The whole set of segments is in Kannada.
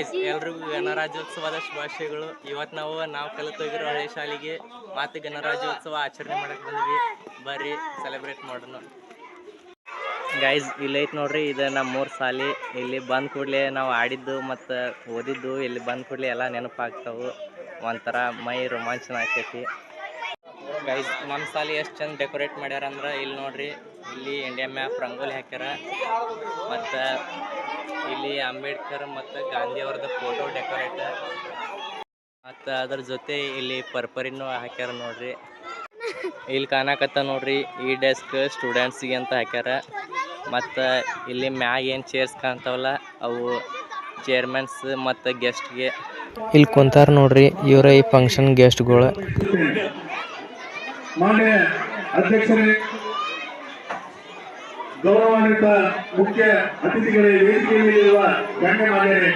ಗೈಸ್ ಎಲ್ರಿಗೂ ಗಣರಾಜ್ಯೋತ್ಸವದ ಶುಭಾಶಯಗಳು. ಇವತ್ತು ನಾವು ನಾವು ಕಲಿತೋಗಿರೋ ಹಳೆ ಶಾಲೆಗೆ ಮತ್ತೆ ಗಣರಾಜ್ಯೋತ್ಸವ ಆಚರಣೆ ಮಾಡಕ್ಕೆ ಬಂದ್ವಿ. ಬರ್ರಿ ಸೆಲೆಬ್ರೇಟ್ ಮಾಡೋಣ. ಗೈಸ್ ಇಲ್ಲೈತೆ ನೋಡ್ರಿ, ಇದು ನಮ್ಮ ಮೂರು ಸಾಲಿ ಇಲ್ಲಿ ಬಂದ್ ಕೂಡಲೇ ನಾವು ಆಡಿದ್ದು ಮತ್ತು ಓದಿದ್ದು, ಇಲ್ಲಿ ಬಂದ್ ಕೂಡಲೇ ಎಲ್ಲ ನೆನಪಾಗ್ತಾವು. ಒಂಥರ ಮೈ ರೋಮಾಂಚನ ಆಗ್ತೈತಿ ಗೈಸ್ ನಮ್ಮ ಶಾಲೆ ಎಷ್ಟು ಚಂದ ಡೆಕೋರೇಟ್ ಮಾಡ್ಯಾರ ಅಂದ್ರೆ, ಇಲ್ಲಿ ನೋಡ್ರಿ, ಇಲ್ಲಿ ಇಂಡಿಯಾ ಮ್ಯಾಪ್ ರಂಗೋಲಿ ಹಾಕ್ಯಾರ. ಮತ್ತು ಇಲ್ಲಿ ಅಂಬೇಡ್ಕರ್ ಮತ್ತು ಗಾಂಧಿ ಅವ್ರದ್ದು ಫೋಟೋ ಡೆಕೋರೇಟ್ ಮತ್ತು ಅದ್ರ ಜೊತೆ ಇಲ್ಲಿ ಪರ್ಪರಿನೂ ಹಾಕ್ಯಾರ ನೋಡ್ರಿ. ಇಲ್ಲಿ ಕಾಣಕತ್ತ ನೋಡ್ರಿ, ಈ ಡೆಸ್ಕ್ ಸ್ಟೂಡೆಂಟ್ಸಿಗೆ ಅಂತ ಹಾಕ್ಯಾರ. ಮತ್ತು ಇಲ್ಲಿ ಮ್ಯಾಗ ಏನು ಚೇರ್ಸ್ ಕಾಣ್ತಾವಲ್ಲ, ಅವು ಚೇರ್ಮನ್ಸ್ ಮತ್ತು ಗೆಸ್ಟ್ಗೆ ಇಲ್ಲಿ ಕುಂತಾರ ನೋಡ್ರಿ, ಇವರ ಈ ಫಂಕ್ಷನ್ ಗೆಸ್ಟ್ಗಳು ಗೌರವಾನ್ವಿತ ಮುಖ್ಯ ಅತಿಥಿಗಳೇ ವೇದಿಕೆಯಲ್ಲಿರುವ ಗಣ್ಯಮಾನ್ಯರೇ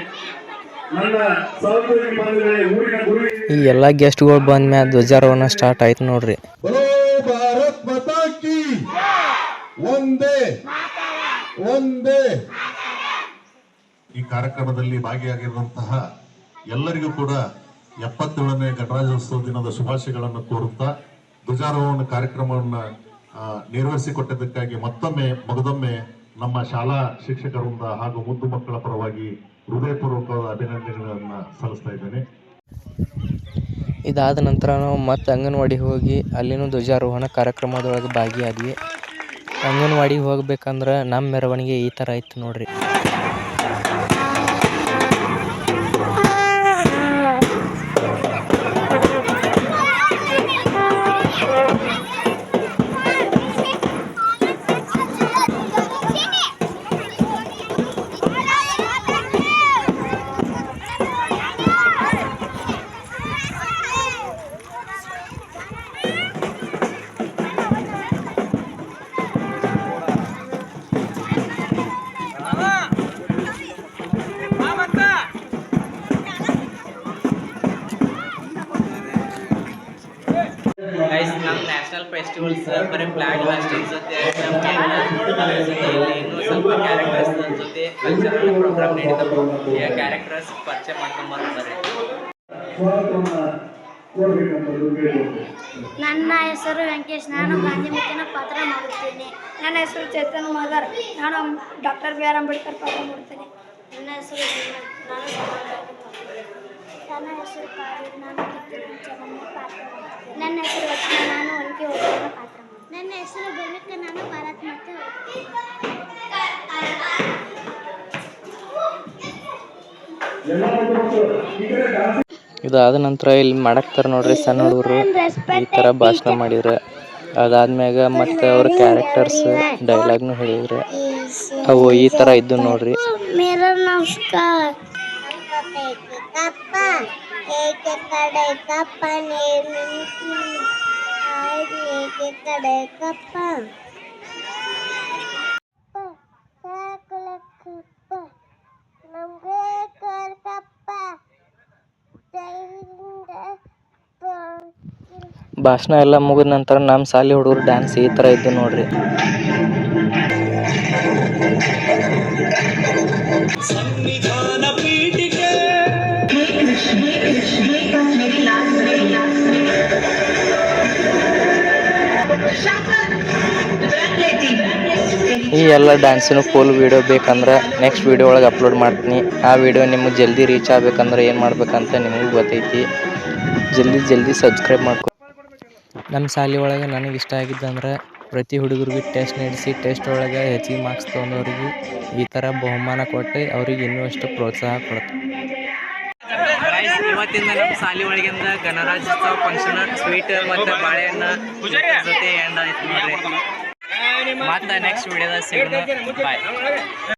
ಈ ಎಲ್ಲ ಗೆಸ್ಟ್ಗಳು ಬಂದ ಮ್ಯಾಲ ಧ್ವಜಾರೋಹಣ ಸ್ಟಾರ್ಟ್ ಆಯ್ತು ನೋಡ್ರಿ. ಭಾರತ್ ಮಾತಾ ಒಂದೇ ಒಂದೇ. ಈ ಕಾರ್ಯಕ್ರಮದಲ್ಲಿ ಭಾಗಿಯಾಗಿರುವಂತಹ ಎಲ್ಲರಿಗೂ ಕೂಡ ಎಪ್ಪತ್ತೇಳನೇ ಗಣರಾಜ್ಯೋತ್ಸವ ದಿನದ ಶುಭಾಶಯಗಳನ್ನು ಕೋರುತ್ತಾ ಧ್ವಜಾರೋಹಣ ಕಾರ್ಯಕ್ರಮವನ್ನು ಆ, ನಿರ್ವಹಿಸಿಕೊಟ್ಟಿದ್ದಕ್ಕಾಗಿ ಮತ್ತೊಮ್ಮೆ ಮಗದೊಮ್ಮೆ ನಮ್ಮ ಶಾಲಾ ಶಿಕ್ಷಕರಿಂದ ಹಾಗೂ ಮುದ್ದು ಮಕ್ಕಳ ಪರವಾಗಿ ಹೃದಯಪೂರ್ವಕವಾದ ಅಭಿನಂದನೆಗಳನ್ನು ಸಲ್ಲಿಸ್ತಾ ಇದ್ದೇನೆ. ಇದಾದ ನಂತರ ನಾವು ಮತ್ತೆ ಅಂಗನವಾಡಿಗೆ ಹೋಗಿ ಅಲ್ಲಿನೂ ಧ್ವಜಾರೋಹಣ ಕಾರ್ಯಕ್ರಮದೊಳಗೆ ಭಾಗಿಯಾದ್ವಿ. ಅಂಗನವಾಡಿಗೆ ಹೋಗ್ಬೇಕಂದ್ರೆ ನಮ್ಮ ಮೆರವಣಿಗೆ ಈ ಥರ ಇತ್ತು ನೋಡ್ರಿ. ನ್ಯಾಷನಲ್ ಫೆಸ್ಟಿವಲ್ಸ್ ಬರೀ ಫ್ಲಾಗ್ ಹಾಸ್ಟಿಂಗ್ ಜೊತೆ ಇಲ್ಲಿ ಇನ್ನೂ ಸ್ವಲ್ಪ ಕ್ಯಾರೆಕ್ಟರ್ಸ್ ಜೊತೆ ಕಲ್ಚರಲ್ ಪ್ರೋಗ್ರಾಮ್ ನಡೀತವೆ ಕ್ಯಾರೆಕ್ಟರ್ಸ್ ಪರಿಚಯ ಮಾಡ್ಕೊಂಬರ್ತಾರೆ ನನ್ನ ಹೆಸರು ವೆಂಕಟೇಶ್. ನಾನು ಗಾಂಧಿ ಮುಖ್ಯನ ಪಾತ್ರ ಮಾಡುತ್ತೇನೆ. ನನ್ನ ಹೆಸರು ಚೇತನ್ ಮದರ್. ನಾನು ಡಾಕ್ಟರ್ ಬಿ ಆರ್ ಅಂಬೇಡ್ಕರ್ ಪಾತ್ರ ಮಾಡುತ್ತೇನೆ. ನನ್ನ ಹೆಸರು ನಾನು ನನ್ನ ಹೆಸರು ಕಾವ್ಯ ನಾನು ಕಿತ್ತೂರಿನ ಪಾತ್ರ ನನ್ನ ಹೆಸರು ರಚನಾ ನಾನು ಒಳಗೆ ಹೋಗುವ ಪಾತ್ರ ನನ್ನ ಹೆಸರು ಭೂಮಿಕ ನಾನು ಭಾರತ್ ಇದು ಇದಾದ ನಂತರ ಇಲ್ಲಿ ಮಾಡಕ್ತಾರ ನೋಡ್ರಿ ಸಣ್ಣ ಹುಡುಗರು ಈ ತರ ಭಾಷಣ ಮಾಡಿದ್ರ. ಅದಾದ್ಮ್ಯಾಗ ಮತ್ತೆ ಅವ್ರ ಕ್ಯಾರೆಕ್ಟರ್ಸ್ ಡೈಲಾಗ್ನು ಹೇಳಿದ್ರೆ ಅವು ಈ ತರ ಇದ್ದು ನೋಡ್ರಿ. ನಮಸ್ಕಾರ. ಕಡೆಗೆ ಕಪ್ಪ ಏಕೆ ಕಡೆ ಕಪ್ಪ ನೀನು ಏಕೆ ಕಡೆ ಕಪ್ಪ ಭಾಷಣ ಎಲ್ಲ ಮುಗಿದ ನಂತರ ನಮ್ಮ ಶಾಲೆ ಹುಡುಗರು ಡ್ಯಾನ್ಸ್ ಈ ಥರ ಇದ್ದು ನೋಡ್ರಿ. ಈ ಎಲ್ಲ ಡ್ಯಾನ್ಸಿನ ಫುಲ್ ವೀಡಿಯೋ ಬೇಕಂದ್ರೆ ನೆಕ್ಸ್ಟ್ ವೀಡಿಯೋ ಒಳಗೆ ಅಪ್ಲೋಡ್ ಮಾಡ್ತೀನಿ. ಆ ವಿಡಿಯೋ ನಿಮಗೆ ಜಲ್ದಿ ರೀಚ್ ಆಗಬೇಕಂದ್ರೆ ಏನು ಮಾಡ್ಬೇಕಂತ ನಿಮಗೆ ಗೊತ್ತೈತಿ. ಜಲ್ದಿ ಜಲ್ದಿ ಸಬ್ಸ್ಕ್ರೈಬ್ ಮಾಡ್ಕೊ. ನಮ್ಮ ಶಾಲೆ ಒಳಗೆ ನನಗೆ ಇಷ್ಟ ಆಗಿದ್ದಂದ್ರೆ ಪ್ರತಿ ಹುಡುಗರಿಗೆ ಟೆಸ್ಟ್ ನಡೆಸಿ ಟೆಸ್ಟ್ ಒಳಗೆ ಹೆಚ್ಚಿಗೆ ಮಾರ್ಕ್ಸ್ ತೊಗೊಂಡವ್ರಿಗೆ ಈ ಥರ ಬಹುಮಾನ ಕೊಟ್ಟು ಅವ್ರಿಗೆ ಇನ್ನೂ ಅಷ್ಟು ಪ್ರೋತ್ಸಾಹ ಕೊಡ್ತಾರೆ ಇವತ್ತಿಂದ ನಮ್ಮ ಶಾಲೆ ಒಳಗಿಂದ ಗಣರಾಜ್ಯೋತ್ಸವ ಫಂಕ್ಷನ್ ಸ್ವೀಟ್ ಮತ್ತು ಬಾಳೆಹಣ್ಣು ಜೊತೆ ಎಂಡ್ ಆಯ್ತು ನೋಡ್ರಿ. ಮತ್ತೆ ನೆಕ್ಸ್ಟ್ ವಿಡಿಯೋದಾಗ ಸಿಗೋಣ ಬಾಯ್